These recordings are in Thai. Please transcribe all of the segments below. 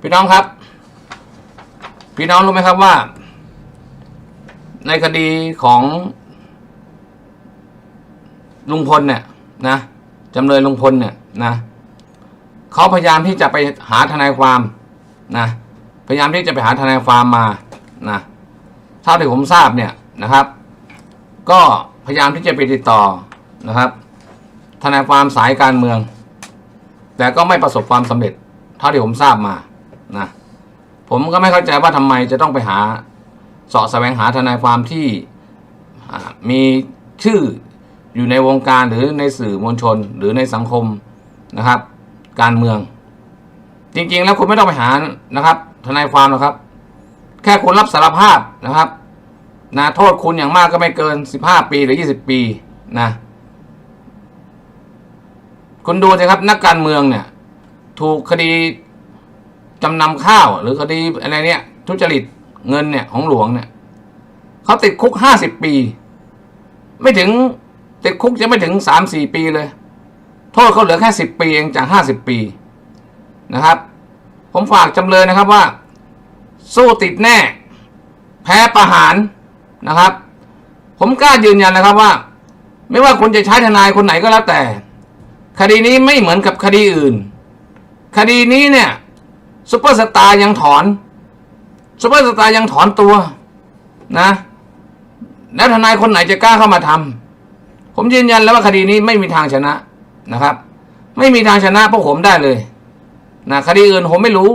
พี่น้องครับ พี่น้องรู้ไหมครับว่า ในคดีของลุงพลเนี่ยนะจำเลยลุงพลเนี่ยนะเขาพยายามที่จะไปหาทนายความนะพยายามที่จะไปหาทนายความมานะเท่าที่ผมทราบเนี่ยนะครับ ก็พยายามที่จะไปติดต่อนะครับ ทนายความสายการเมือง แต่ก็ไม่ประสบความสำเร็จ เท่าที่ผมทราบมา นะผมก็ไม่เข้าใจว่าทำไมจะต้องไปหาเสาะแสวงหาทนายความที่มีชื่ออยู่ในวงการหรือในสื่อมวลชนหรือในสังคมนะครับ การเมือง จริงๆ แล้วคุณไม่ต้องไปหานะครับ ทนายความหรอกครับ แค่คุณรับสารภาพนะครับนะโทษคุณอย่างมากก็ไม่เกินสิบห้าปีหรือยี่สิบปีนะคุณดูสิครับนักการเมืองเนี่ย ถูกคดี จำนำข้าว หรือคดีอะไรเนี่ย ทุจริตเงินเนี่ยของหลวงเนี่ยเขาติดคุกห้าสิบปี ไม่ถึงติดคุกจะไม่ถึงสามสี่ปีเลย โทษเขาเหลือแค่สิบปีเองจากห้าสิบปีนะครับ ผมฝากจำเลยนะครับว่า สู้ติดแน่ แพ้ประหารนะครับ ผมกล้ายืนยันนะครับว่า ไม่ว่าคุณจะใช้ทนายคนไหนก็แล้วแต่ คดีนี้ไม่เหมือนกับคดีอื่น คดีนี้เนี่ย ซุปเปอร์สตาร์ยังถอนซุปเปอร์สตาร์ยังถอนตัวนะ แล้วทนายคนไหนจะกล้าเข้ามาทำผมยืนยันแล้วว่าคดีนี้ไม่มีทางชนะนะครับ ไม่มีทางชนะพวกผมได้เลยนะคดีอื่นผมไม่รู้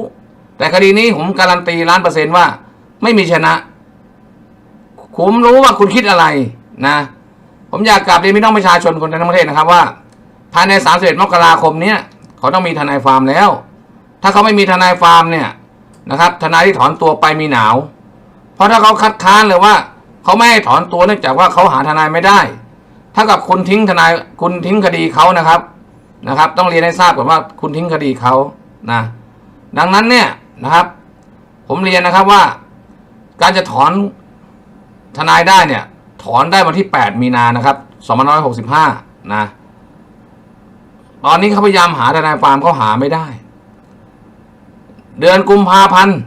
แต่คดีนี้ผมการันตีล้านเปอร์เซนต์ว่า ไม่มีชนะ ผมรู้ว่าคุณคิดอะไรนะ ผมอยากกลับเรียนพี่น้องประชาชนคนทั้งประเทศนะครับว่า ภายใน 31 มกราคมนี้เขาต้องมีทนายฟาร์มแล้ว ถ้าเขาไม่มีทนายฟาร์มเนี่ยนะครับ ทนายที่ถอนตัวไปมีหนาว เพราะถ้าเขาคัดค้านเลยว่าเขาไม่ให้ถอนตัวเนื่องจากว่าเขาหาทนายไม่ได้ ถ้ากับคุณทิ้งทนายคุณทิ้งคดีเขานะครับนะครับ ต้องเรียนให้ทราบก่อนว่าคุณทิ้งคดีเขานะดังนั้นเนี่ยนะครับ ผมเรียนนะครับว่า การจะถอนทนายได้เนี่ย ถอนได้วันที่ 8 มีนานะครับ2565นะตอนนี้เขาพยายามหาทนายความเขาหาไม่ได้ เดือนกุมภาพันธ์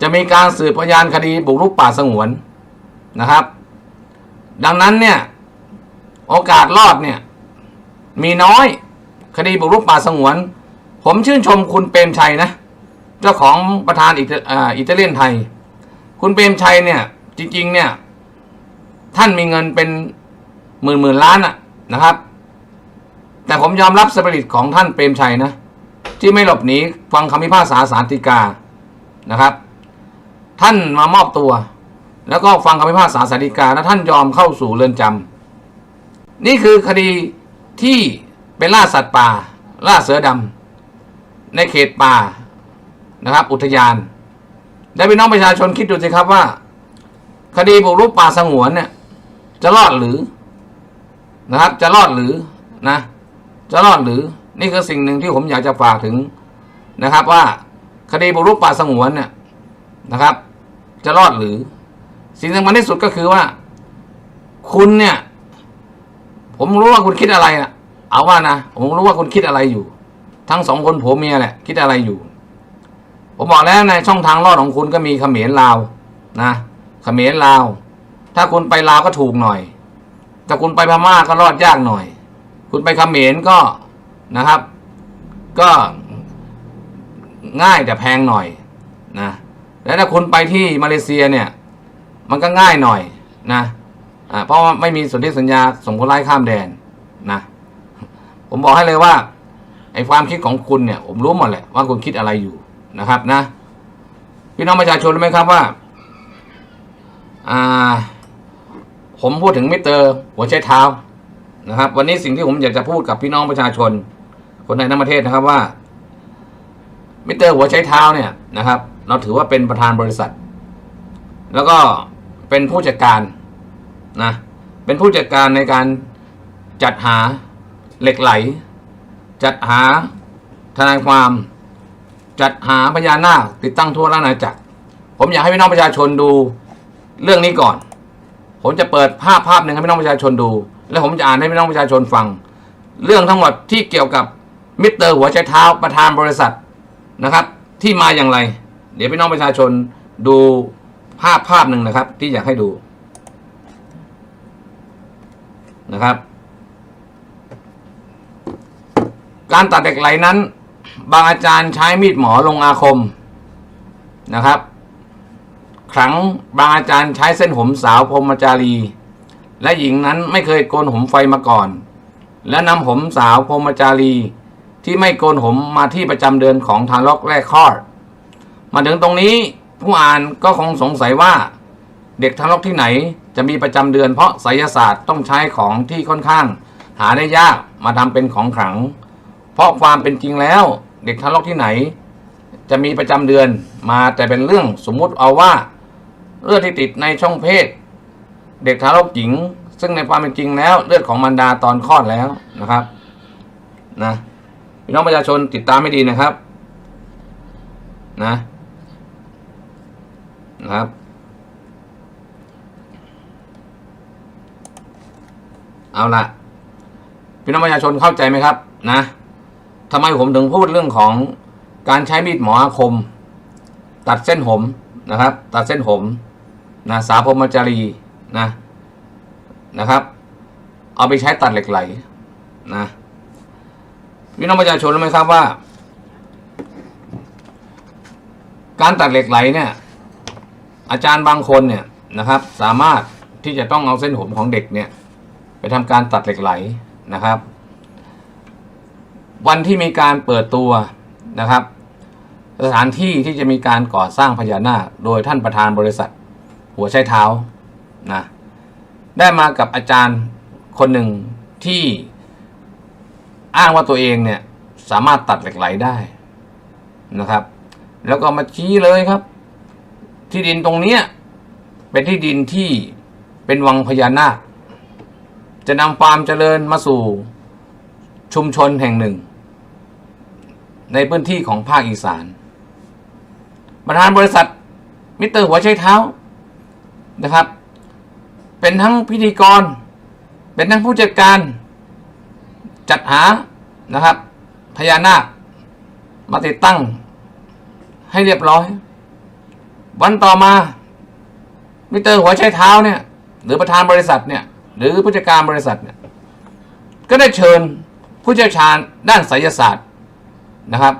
จะมีการสืบพยานคดีบุกรุกป่าสงวนนะครับ ดังนั้นเนี่ยโอกาสรอดเนี่ยมีน้อยคดีบุกรุกป่าสงวน ผมชื่นชมคุณเปรมชัยนะ เจ้าของประธานอิตาอ่าอิตาเลียนไทย คุณเปรมชัยเนี่ยจริงๆเนี่ยท่านมีเงินเป็นหมื่นหมื่นล้านอะนะครับ แต่ผมยอมรับสปิริตของท่านเปรมชัยนะ ที่ไม่หลบหนีฟังคำพิพากษาสารติกานะครับ ท่านมามอบตัว แล้วก็ฟังคำพิพากษาสารติกาแล้วท่านยอมเข้าสู่เรือนจำนี่คือคดีที่เป็นล่าสัตว์ป่า ล่าเสือดำในเขตป่านะครับ อุทยานได้พี่น้องประชาชนคิดดูสิครับว่า คดีบุกรุกป่าสงวนเนี่ยจะรอดหรือนะครับ จะรอดหรือนะ จะรอดหรือ นี่คือสิ่งหนึ่งที่ผมอยากจะฝากถึงนะครับว่าคดีบุกรุกป่าสงวนเนี่ยนะครับ จะรอดหรือ สิ่งสำคัญที่สุดก็คือว่า คุณเนี่ย ผมรู้ว่าคุณคิดอะไรนะเอาว่านะผมรู้ว่าคุณคิดอะไรอยู่ ทั้งสองคนผัวเมียแหละ คิดอะไรอยู่ ผมบอกแล้วในช่องทางรอดของคุณก็มีเขมรลาวนะเขมรลาว ถ้าคุณไปลาวก็ถูกหน่อยถ้าคุณไปพม่าก็รอดยากหน่อย คุณไปเขมรก็ นะครับ ก็ง่ายแต่แพงหน่อยนะแล้วถ้าคุณไปที่มาเลเซียเนี่ย มันก็ง่ายหน่อยนะเพราะว่าไม่มีสนธิสัญญาส่งคนร้ายข้ามแดนนะผมบอกให้เลยว่าไอ้ความคิดของคุณเนี่ย ผมรู้หมดแหละว่าคุณคิดอะไรอยู่นะครับนะพี่น้องประชาชนรู้ไหมครับว่าอ่า ผมพูดถึงมิเตอร์หัวใช้เท้านะครับ วันนี้สิ่งที่ผมอยากจะพูดกับพี่น้องประชาชน คนในทั้งประเทศนะครับว่า มิสเตอร์หัวใช้เท้าเนี่ยนะครับ เราถือว่าเป็นประธานบริษัท แล้วก็เป็นผู้จัดการนะเป็นผู้จัดการในการจัดหาเหล็กไหล จัดหาทนายความ จัดหาพญานาคติดตั้งทั่วราชอาณาจักร ผมอยากให้พี่น้องประชาชนดูเรื่องนี้ก่อน ผมจะเปิดภาพภาพหนึ่งให้พี่น้องประชาชนดู แล้วผมจะอ่านให้พี่น้องประชาชนฟัง เรื่องทั้งหมดที่เกี่ยวกับ มิสเตอร์หัวใจเท้าประธานบริษัทนะครับ ที่มาอย่างไร เดี๋ยวพี่น้องประชาชนดูภาพภาพหนึ่งนะครับ ที่อยากให้ดูนะครับ การตัดเหล็กไหลนั้น บางอาจารย์ใช้มีดหมอลงอาคมนะครับครั้งบางอาจารย์ใช้เส้นผมสาวพรหมจารี และหญิงนั้นไม่เคยโกนผมไฟมาก่อน และนำผมสาวพรหมจารี ที่ไม่โกนผมมาที่ประจำเดือนของทารกแรกคลอด มาถึงตรงนี้ผู้อ่านก็คงสงสัยว่า เด็กทารกที่ไหนจะมีประจำเดือน เพราะไสยศาสตร์ต้องใช้ของที่ค่อนข้าง หาได้ยากมาทำเป็นของขลัง เพราะความเป็นจริงแล้ว เด็กทารกที่ไหน จะมีประจำเดือนมาแต่เป็นเรื่องสมมุติเอาว่าเลือดที่ติดในช่องเพศ เด็กทารกหญิง ซึ่งในความเป็นจริงแล้ว เลือดของมารดาตอนคลอดแล้วนะครับ นะ พี่น้องประชาชนติดตามไม่ดีนะครับนะนะครับ เอาละพี่น้องประชาชนเข้าใจไหมครับ นะทำไมผมถึงพูดเรื่องของการใช้มีดหมออาคม ตัดเส้นผมนะครับ ตัดเส้นผมนะสาพรมจารีนะนะครับ เอาไปใช้ตัดเหล็กไหลนะ พี่น้องประชาชนรู้ไหมครับว่า การตัดเหล็กไหลเนี่ย อาจารย์บางคนเนี่ยนะครับ สามารถที่จะต้องเอาเส้นผมของเด็กเนี่ย ไปทำการตัดเหล็กไหลนะครับ วันที่มีการเปิดตัวนะครับ สถานที่ที่จะมีการก่อสร้างพญานาคโดยท่านประธานบริษัท หัวใช้เท้านะได้มากับอาจารย์คนหนึ่งที่ อ้างว่าตัวเองเนี่ยสามารถตัดเหล็กไหลได้นะครับ แล้วก็มาชี้เลยครับ ที่ดินตรงเนี้ยเป็นที่ดินที่เป็นวังพญานาค จะนำความเจริญมาสู่ชุมชนแห่งหนึ่ง ในพื้นที่ของภาคอีสานประธานบริษัทมิสเตอร์หัวใช้เท้านะครับ เป็นทั้งพิธีกร เป็นทั้งผู้จัดการ จัดหานะครับ พญานาค มาติดตั้ง ให้เรียบร้อย วันต่อมา มิเตอร์หัวใช้เท้าเนี่ย หรือประธานบริษัทเนี่ย หรือผู้จัดการบริษัทเนี่ย ก็ได้เชิญผู้เชี่ยวชาญด้านไสยศาสตร์นะครับ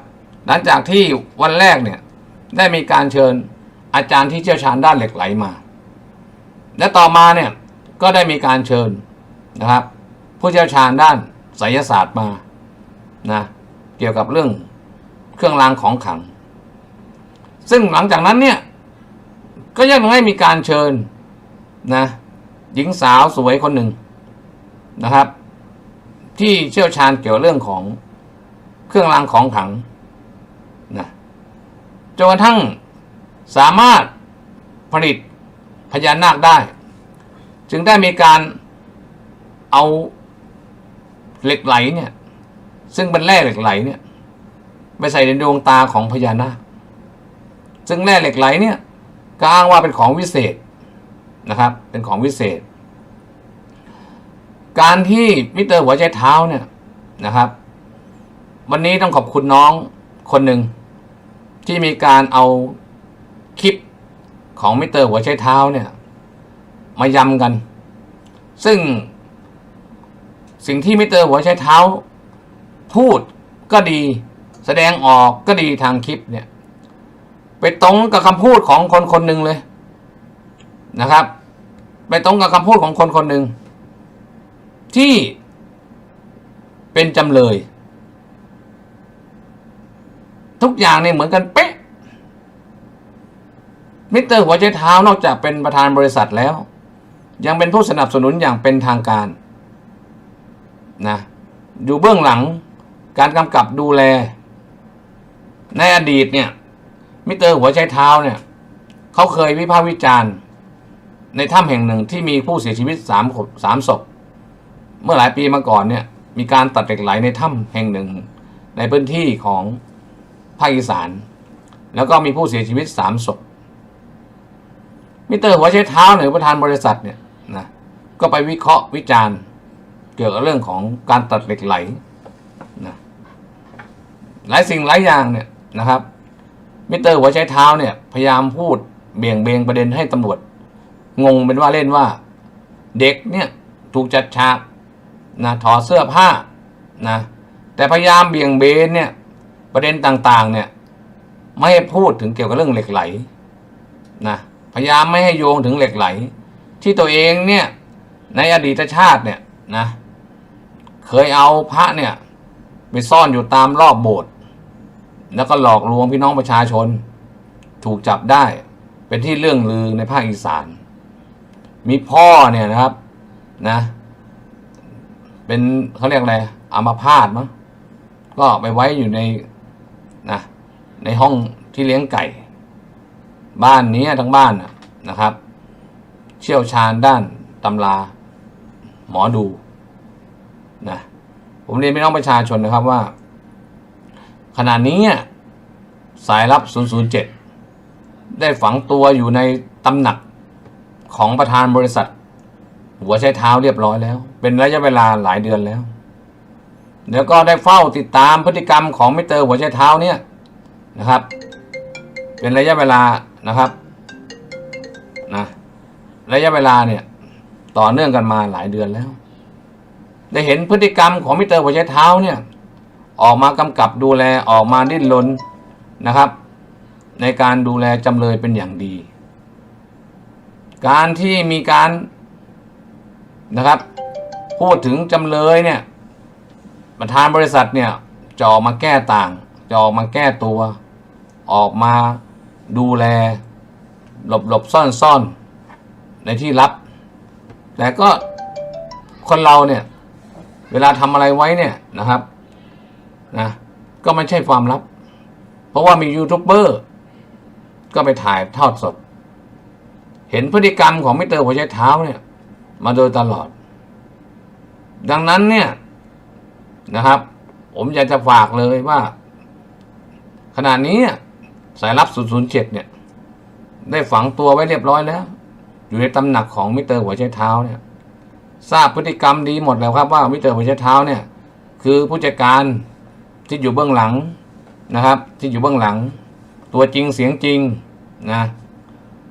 หลังจากที่วันแรกเนี่ย ได้มีการเชิญอาจารย์ที่เชี่ยวชาญด้านเหล็กไหลมา และต่อมาเนี่ยก็ได้มีการเชิญนะครับ ผู้เชี่ยวชาญด้าน ไสยศาสตร์มานะเกี่ยวกับเรื่องเครื่องรางของขัง ซึ่งหลังจากนั้นเนี่ย ก็ยังให้มีการเชิญนะหญิงสาวสวยคนหนึ่งนะครับ ที่เชี่ยวชาญเกี่ยวเรื่องของเครื่องรางของขังนะจนกระทั่งสามารถผลิตพญานาคได้ จึงได้มีการเอา เหล็กไหลเนี่ย ซึ่งเป็นแร่เหล็กไหลเนี่ยไปใส่ในดวงตาของพญานาคซึ่งแร่เหล็กไหลเนี่ยก็อ้างว่าเป็นของวิเศษนะครับ เป็นของวิเศษ การที่มิเตอร์หัวใจเท้าเนี่ยนะครับ วันนี้ต้องขอบคุณน้องคนหนึ่งที่มีการเอาคลิปของมิเตอร์หัวใจเท้าเนี่ย มายำกัน ซึ่ง สิ่งที่มิสเตอร์หัวใจเท้า พูดก็ดี แสดงออกก็ดีทางคลิปเนี่ย ไปตรงกับคำพูดของคนคนหนึ่งเลยนะครับ ไปตรงกับคำพูดของคนคนหนึ่งที่เป็นจำเลย ทุกอย่างเนี่ยเหมือนกันเป๊ะมิสเตอร์หัวใจเท้านอกจากเป็นประธานบริษัทแล้ว ยังเป็นผู้สนับสนุนอย่างเป็นทางการ นะอยู่เบื้องหลังการกำกับดูแล ในอดีตเนี่ย มิเตอร์หัวใจเท้าเนี่ยเขาเคยวิพากษ์วิจารณ์ ในถ้ำแห่งหนึ่งที่มีผู้เสียชีวิตสามสามศพเมื่อหลายปีมาก่อนเนี่ย มีการตัดเหล็กไหลในถ้ำแห่งหนึ่ง ในพื้นที่ของภาคอีสาน แล้วก็มีผู้เสียชีวิตสามศพมิเตอร์หัวใช้เท้าหรือประธานบริษัทเนี่ยนะก็ไปวิเคราะห์วิจารณ์ เกี่ยวกับเรื่องของการตัดเหล็กไหลนะหลายสิ่งหลายอย่างเนี่ยนะครับ มิเตอร์หัวใช้เท้าเนี่ย พยายามพูดเบี่ยงเบนประเด็นให้ตำรวจ งงเป็นว่าเล่นว่า เด็กเนี่ยถูกจัดฉากนะถอดเสื้อผ้านะแต่พยายามเบี่ยงเบนเนี่ยประเด็นต่างๆเนี่ยไม่ให้พูดถึงเกี่ยวกับเรื่องเหล็กไหลนะพยายามไม่ให้โยงถึงเหล็กไหล ที่ตัวเองเนี่ยในอดีตชาติเนี่ยนะ เคยเอาพระเนี่ย ไปซ่อนอยู่ตามรอบโบสถ์แล้วก็หลอกลวงพี่น้องประชาชน ถูกจับได้เป็นที่เรื่องลือในภาคอีสาน มีพ่อเนี่ยนะครับนะ เป็นเขาเรียกอะไรอัมาพาตมั้งก็ไปไว้อยู่ในนะในห้องที่เลี้ยงไก่ บ้านนี้ทั้งบ้านนะครับ เชี่ยวชาญด้านตำรา หมอดู นะผมเรียนพี่น้องประชาชนนะครับว่า ขณะนี้สายลับ 007 ได้ฝังตัวอยู่ในตำหนักของประธานบริษัท หัวใช้เท้าเรียบร้อยแล้ว เป็นระยะเวลาหลายเดือนแล้ว แล้วก็ได้เฝ้าติดตามพฤติกรรมของมิเตอร์หัวใช้เท้าเนี่ยนะครับ เป็นระยะเวลานะครับนะระยะเวลาเนี่ยต่อเนื่องกันมาหลายเดือนแล้ว ได้เห็นพฤติกรรมของมิเตอร์หัวใช้เท้าเนี่ยออกมากำกับดูแลออกมาดิ้นรนนะครับ ในการดูแลจำเลยเป็นอย่างดี การที่มีการนะครับ พูดถึงจำเลยเนี่ยประธานบริษัทเนี่ยจะออกมาแก้ต่างจะออกมาแก้ตัว ออกมาดูแล หลบหลบซ่อนซ่อนในที่ลับ แต่ก็คนเราเนี่ย เวลาทำอะไรไว้เนี่ยนะครับนะก็ไม่ใช่ความลับ เพราะว่ามียูทูบเบอร์ก็ไปถ่ายทอดสด เห็นพฤติกรรมของมิเตอร์หัวใช้เท้าเนี่ย มาโดยตลอด ดังนั้นเนี่ยนะครับ ผมอยากจะฝากเลยว่า ขณะนี้สายลับ 007 เนี่ย ได้ฝังตัวไว้เรียบร้อยแล้ว อยู่ในตำหนักของมิเตอร์หัวใช้เท้าเนี่ย ทราบพฤติกรรมดีหมดแล้วครับว่ามิเตอร์หัวใช้เท้าเนี่ย คือผู้จัดการที่อยู่เบื้องหลังนะครับ ที่อยู่เบื้องหลัง ตัวจริงเสียงจริงนะ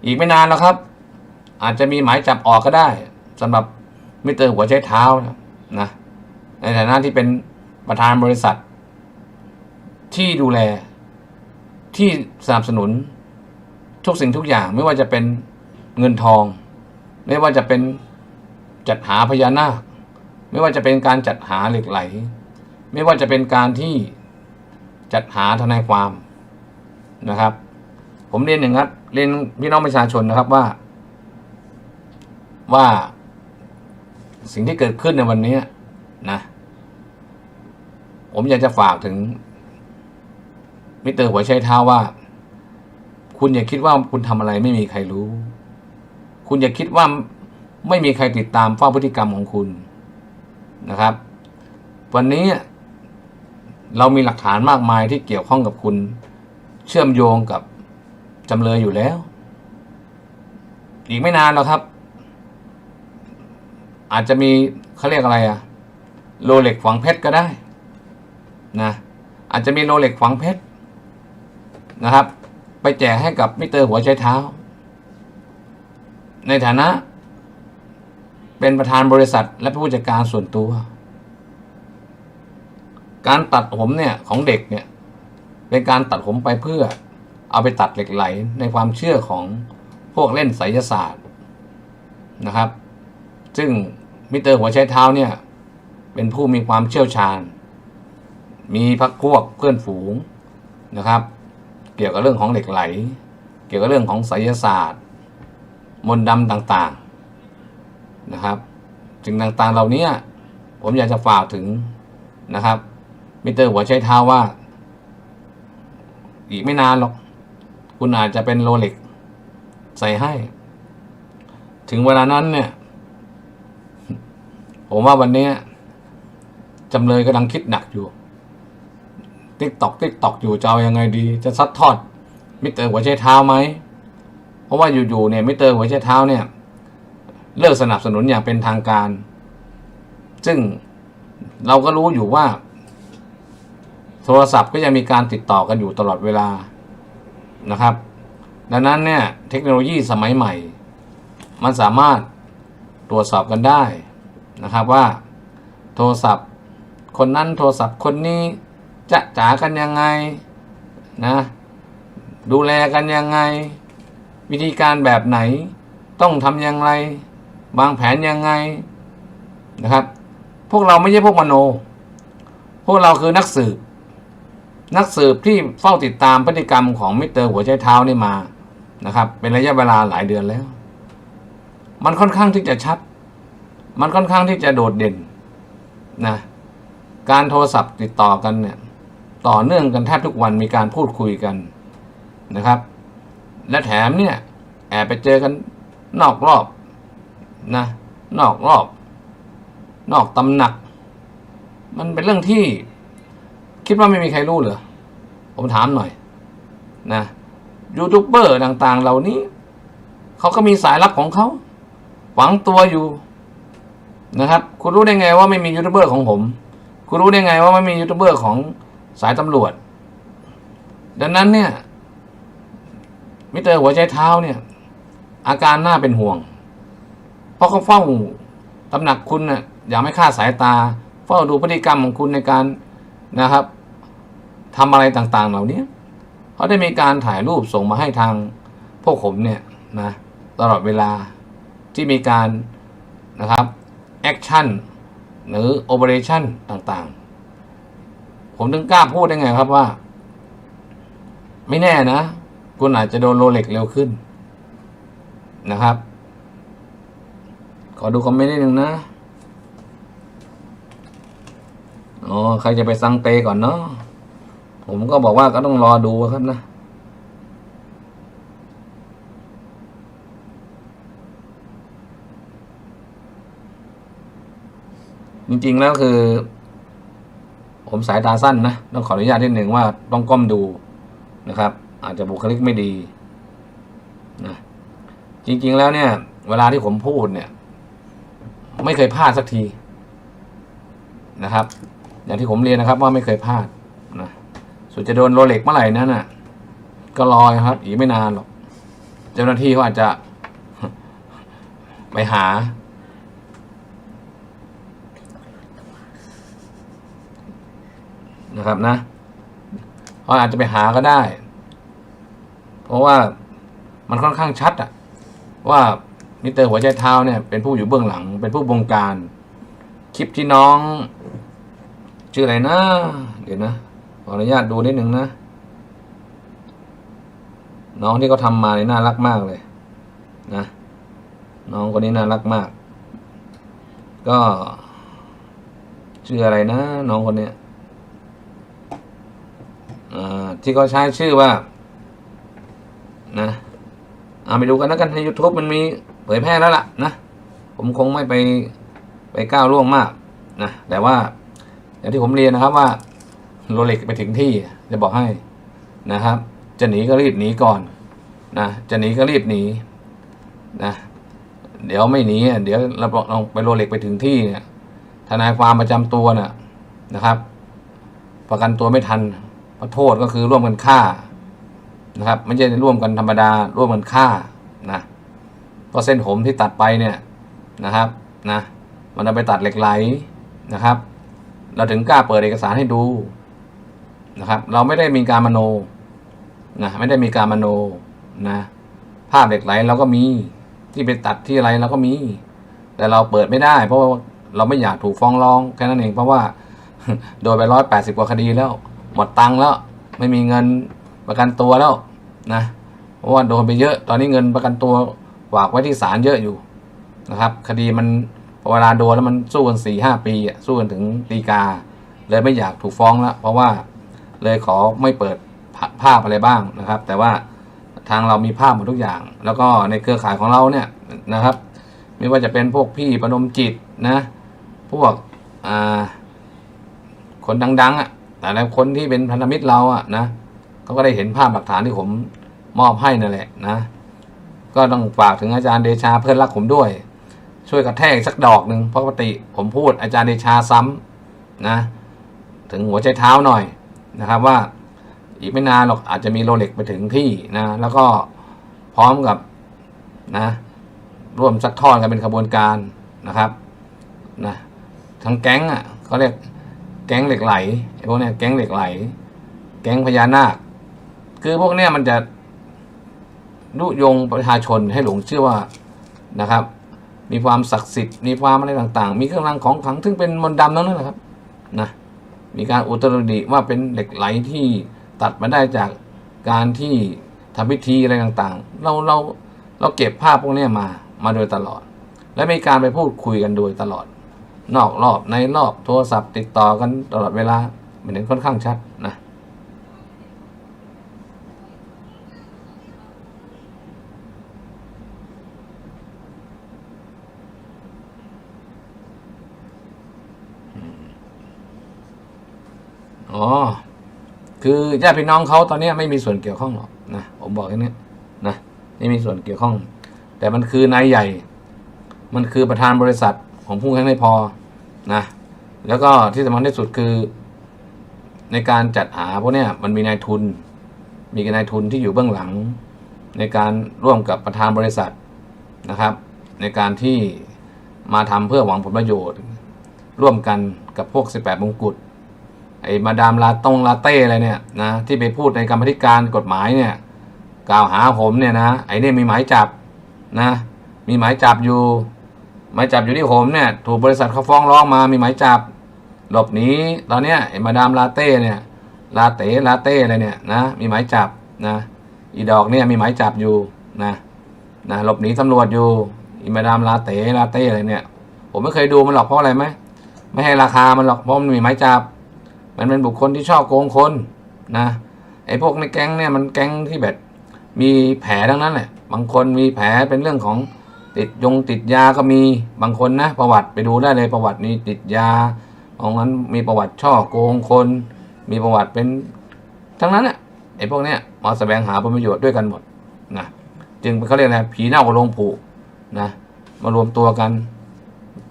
อีกไม่นานแล้วครับ อาจจะมีหมายจับออกก็ได้สำหรับมิเตอร์หัวใช้เท้านะในฐานะที่เป็นประธานบริษัท ที่ดูแล ที่สนับสนุน ทุกสิ่งทุกอย่างไม่ว่าจะเป็นเงินทอง ไม่ว่าจะเป็น จัดหาพญานาค ไม่ว่าจะเป็นการจัดหาเหล็กไหล ไม่ว่าจะเป็นการที่จัดหาทนายความนะครับ ผมเรียนอย่างนั้นเรียนพี่น้องประชาชนนะครับว่า ว่าสิ่งที่เกิดขึ้นในวันนี้นะ ผมอยากจะฝากถึงมิเตอร์หัวใช้เท้าว่า คุณอย่าคิดว่าคุณทำอะไรไม่มีใครรู้ คุณอย่าคิดว่า ไม่มีใครติดตามเฝ้าพฤติกรรมของคุณนะครับ วันนี้เรามีหลักฐานมากมายที่เกี่ยวข้องกับคุณ เชื่อมโยงกับจำเลยอยู่แล้ว อีกไม่นานแล้วครับ อาจจะมีเขาเรียกอะไรอะโลเล็กฝังเพชรก็ได้นะอาจจะมีโลเล็กฝังเพชรนะครับ ไปแจกให้กับมิเตอร์หัวใช้เท้า ในฐานะ เป็นประธานบริษัทและผู้จัดการส่วนตัว การตัดผมเนี่ยของเด็กเนี่ยเป็นการตัดผมไปเพื่อเอาไปตัดเหล็กไหลในความเชื่อของพวกเล่นไสยศาสตร์นะครับ ซึ่งมิเตอร์หัวใช้เท้าเนี่ยเป็นผู้มีความเชี่ยวชาญ มีพักพวกเพื่อนฝูงนะครับ เกี่ยวกับเรื่องของเหล็กไหล เกี่ยวกับเรื่องของไสยศาสตร์ มนต์ดำต่าง นะครับสิ่งต่างๆเหล่านี้ผมอยากจะฝากถึงนะครับ มิเตอร์หัวใช้เท้าว่า อีกไม่นานหรอก คุณอาจจะเป็นโรเล็กใส่ให้ ถึงเวลานั้นเนี่ย ผมว่าวันนี้จำเลยกำลังคิดหนักอยู่ ติ๊กตอกติ๊กตอกอยู่จะเอายังไงดี จะซัดทอดมิเตอร์หัวใช้เท้าไหม เพราะว่าอยู่ๆเนี่ยมิเตอร์หัวใช้เท้าเนี่ย เลิกสนับสนุนอย่างเป็นทางการ ซึ่งเราก็รู้อยู่ว่า โทรศัพท์ก็ยังมีการติดต่อกันอยู่ตลอดเวลานะครับ ดังนั้นเนี่ยเทคโนโลยีสมัยใหม่ มันสามารถตรวจสอบกันได้นะครับว่า โทรศัพท์ คนนั้นโทรศัพท์คนนี้จะจ๋ากันยังไงนะดูแลกันยังไง วิธีการแบบไหนต้องทำอย่างไร วางแผนยังไงนะครับ พวกเราไม่ใช่พวกมโน พวกเราคือนักสืบ นักสืบที่เฝ้าติดตามพฤติกรรมของมิสเตอร์หัวใจเท้านี่มานะครับ เป็นระยะเวลาหลายเดือนแล้ว มันค่อนข้างที่จะชัด มันค่อนข้างที่จะโดดเด่นนะการโทรศัพท์ติดต่อกันเนี่ยต่อเนื่องกันแทบทุกวันมีการพูดคุยกันนะครับ และแถมเนี่ย แอบไปเจอกันนอกรอบ นะ นอกรอบ นอกตำหนัก มันเป็นเรื่องที่ คิดว่าไม่มีใครรู้เหรอ ผมถามหน่อย นะยูทูบเบอร์ต่าง ๆ เหล่านี้ เขาก็มีสายลับของเขาฝังตัวอยู่ นะครับ คุณรู้ได้ไงว่าไม่มียูทูบเบอร์ของผม คุณรู้ได้ไงว่าไม่มียูทูบเบอร์ของสายตำรวจ ดังนั้นเนี่ยมิเตอร์หัวใจเท้าเนี่ย อาการน่าเป็นห่วง ราะเขาเฝ้าตำหนักคุณน่ะอย่าไม่คลาดสายตา เฝ้าดูพฤติกรรมของคุณในการนะครับทำอะไรต่างๆ เหล่านี้เขาได้มีการถ่ายรูปส่งมาให้ทางพวกผมเนี่ยนะตลอดเวลาที่มีการนะครับแอคชั่นหรือโอเปอเรชั่นต่างๆ ผมถึงกล้าพูดได้ไงครับว่า ไม่แน่นะ คุณอาจจะโดนโรเล็กเร็วขึ้นนะครับ ขอดูคอมเมนต์นิดนึงนะ อ๋อ ใครจะไปซังเตก่อนเนาะ ผมก็บอกว่าก็ต้องรอดูครับนะ จริง ๆ แล้วคือ ผมสายตาสั้นนะ ต้องขออนุญาตนิดหนึ่งว่าต้องก้มดูนะครับ อาจจะบุคลิกไม่ดีนะจริง ๆ แล้วเนี่ย เวลาที่ผมพูดเนี่ย ไม่เคยพลาดสักทีนะครับ อย่างที่ผมเรียนนะครับ ว่าไม่เคยพลาดนะส่วนจะโดนโรเล็กเมื่อไหร่นั้นน่ะ ก็รอครับ อีกไม่นานหรอก เจ้าหน้าที่เขาอาจจะ ไปหา นะครับนะเขาอาจจะไปหาก็ได้ เพราะว่ามันค่อนข้างชัดอะว่า มิสเตอร์หัวใจเท้าเนี่ยเป็นผู้อยู่เบื้องหลัง เป็นผู้บงการ คลิปที่น้อง ชื่ออะไรนะ เดี๋ยวนะขออนุญาตดูนิดหนึ่งนะ น้องที่เขาทำมาเนี่ยน่ารักมากเลย นะ น้องคนนี้น่ารักมาก ก็ชื่ออะไรนะ น้องคนเนี้ยที่เขาใช้ชื่อว่า นะเอาไปดูกันแล้วกันใน YouTube มันมี ยแพร่แล้วล่ะนะ ผมคงไม่ไปไปก้าวล่วงมากนะแต่ว่าอย่างที่ผมเรียนนะครับว่าโรเล็กไปถึงที่จะบอกให้นะครับ จะหนีก็รีบหนีก่อนนะจะหนีก็รีบหนีนะเดี๋ยวไม่หนีเดี๋ยวเราเราไปโรเล็กไปถึงที่เนี่ยทนายความประจำตัวน่ะนะครับ ประกันตัวไม่ทันโทษก็คือร่วมกันฆ่านะครับ ไม่ใช่ร่วมกันธรรมดาร่วมกันฆ่านะ ก็เส้นผมที่ตัดไปเนี่ยนะครับนะมันเอาไปตัดเหล็กไหลนะครับ เราถึงกล้าเปิดเอกสารให้ดูนะครับ เราไม่ได้มีการมโนนะไม่ได้มีการมโนนะภาพเหล็กไหลเราก็มีที่ไปตัดที่อะไรเราก็มี แต่เราเปิดไม่ได้ เพราะว่าเราไม่อยากถูกฟ้องร้องแค่นั้นเองเพราะว่าโดนไปร้อยแปดสิบกว่าคดีแล้ว หมดตังค์แล้วไม่มีเงินประกันตัวแล้วนะเพราะว่าโดนไปเยอะ ตอนนี้เงินประกันตัว ฝากไว้ที่ศาลเยอะอยู่นะครับ คดีมันพอเวลาโดนแล้วมันสู้กันสี่ห้าปีอะสู้กันถึงตีกา เลยไม่อยากถูกฟ้องแล้วเพราะว่าเลยขอไม่เปิดภาพอะไรบ้างนะครับ แต่ว่าทางเรามีภาพหมดทุกอย่าง แล้วก็ในเครือข่ายของเราเนี่ยนะครับ ไม่ว่าจะเป็นพวกพี่ปนมจิตนะพวกคนดังๆอะแต่ละคนที่เป็นพันธมิตรเราอะนะเขาก็ได้เห็นภาพหลักฐานที่ผมมอบให้นั่นแหละนะ ก็ต้องฝากถึงอาจารย์เดชาเพื่อนรักผมด้วย ช่วยกระแทกสักดอกหนึ่งเพราะปกติผมพูดอาจารย์เดชาซ้ำนะ ถึงหัวใจเท้าหน่อยนะครับว่าอีกไม่นานหรอกอาจจะมีโรเล็กไปถึงที่นะ แล้วก็พร้อมกับนะ ร่วมซัดทอดกันเป็นขบวนการนะครับนะทั้งแก๊งอะเขาเรียกแก๊งเหล็กไหลไอ้พวกเนี้ยแก๊งเหล็กไหล แก๊งพญานาค คือพวกเนี้ยมันจะ ยุยงประชาชนให้หลงเชื่อว่านะครับ มีความศักดิ์สิทธิ์มีความอะไรต่างๆ มีเครื่องรางของขลังซึ่งเป็นมนต์ดำทั้นั้นแหละครับนะมีการอุตรดิว่าเป็นเหล็กไหลที่ตัดมาได้จากการที่ทำพิธีอะไรต่างๆ เราเราเราเก็บภาพพวกนี้มามาโดยตลอด และมีการไปพูดคุยกันโดยตลอด นอกรอบในรอบโทรศัพท์ติดต่อกันตลอดเวลามันเห็นค่อนข้างชัดนะ อ๋อ คือญาติพี่น้องเขาตอนนี้ไม่มีส่วนเกี่ยวข้องหรอกนะผมบอกแค่นี้นะไม่มีส่วนเกี่ยวข้อง แต่มันคือนายใหญ่ มันคือประธานบริษัทของผู้แข่งไม่พอนะแล้วก็ที่สำคัญที่สุดคือ ในการจัดหาพวกเนี้ยมันมีนายทุน มีนายทุนที่อยู่เบื้องหลัง ในการร่วมกับประธานบริษัทนะครับ ในการที่มาทำเพื่อหวังผลประโยชน์ ร่วมกันกับพวก 18 มงกุฎ ไอ้มาดามลาตงลาเต้อะไรเนี่ยนะที่ไปพูดในกรรมธิการกฎหมายเนี่ยกล่าวหาผมเนี่ยนะไอ้เนี่ยมีหมายจับนะมีหมายจับอยู่หมายจับอยู่ที่ผมเนี่ยถูกบริษัทเขาฟ้องร้องมามีหมายจับหลบหนีตอนเนี้ยไอ้มาดามลาเต้เนี่ยลาเต้ลาเต้อะไรเนี่ยนะมีหมายจับนะอีดอกเนี่ยมีหมายจับอยู่นะนะหลบหนีตำรวจอยู่อีมาดามลาเต้ลาเต้อะไรเนี่ยผมไม่เคยดูมันหรอกเพราะอะไรไหมไม่ให้ราคามันหรอกเพราะมันมีหมายจับ มันเป็นบุคคลที่ชอบโกงคนนะไอ้พวกในแก๊งเนี่ยมันแก๊งที่แบบมีแผลทั้งนั้นแหละบางคนมีแผลเป็นเรื่องของติดยงติดยาก็มีบางคนนะประวัติไปดูได้เลยประวัตินี้ติดยาบางนั้นมีประวัติช่อโกงคน มีประวัติเป็นทั้งนั้นแหละไอ้พวกเนี้ยมาแสวงหาผลประโยชน์ด้วยกันหมดนะจึงเขาเรียกอะไรผีเน่ากับลงผูนะมารวมตัวกัน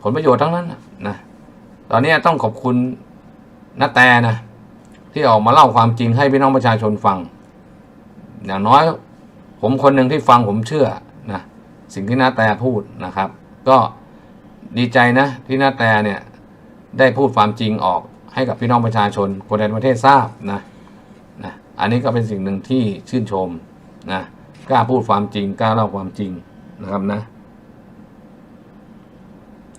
ผลประโยชน์ทั้งนั้นนะตอนนี้ต้องขอบคุณ นาแตนะที่ออกมาเล่าความจริงให้พี่น้องประชาชนฟัง อย่างน้อย ผมคนหนึ่งที่ฟังผมเชื่อนะสิ่งที่นาแตพูดนะครับ ก็ดีใจนะที่นาแตเนี่ยได้พูดความจริงออกให้กับพี่น้องประชาชนคนในประเทศทราบนะนะอันนี้ก็เป็นสิ่งหนึ่งที่ชื่นชมนะกล้าพูดความจริงกล้าเล่าความจริงนะครับนะ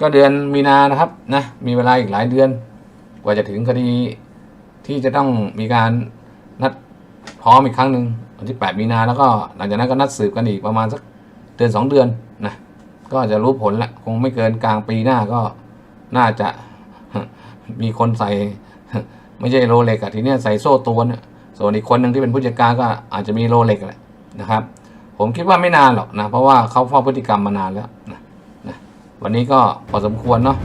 ก็เดือนมีนานะครับนะมีเวลาอีกหลายเดือน กว่าจะถึงคดีที่จะต้องมีการนัดพร้อมอีกครั้งหนึ่งวันที่ 8 มีนาแล้วก็หลังจากนั้นก็นัดสืบกันอีกประมาณสักเดือน 2 เดือนนะก็จะรู้ผลละคงไม่เกินกลางปีหน้าก็น่าจะมีคนใส่ ไม่ใช่โรเล็กอะทีเนี้ยใส่โซ่ตรวนะส่วนอีกคนหนึ่งที่เป็นผู้จัดการก็อาจจะมีโรเล็กแหละนะครับ ผมคิดว่าไม่นานหรอกนะ เพราะว่าเขาเฝ้าพฤติกรรมมานานแล้วนะนะวันนี้ก็พอสมควรเนาะ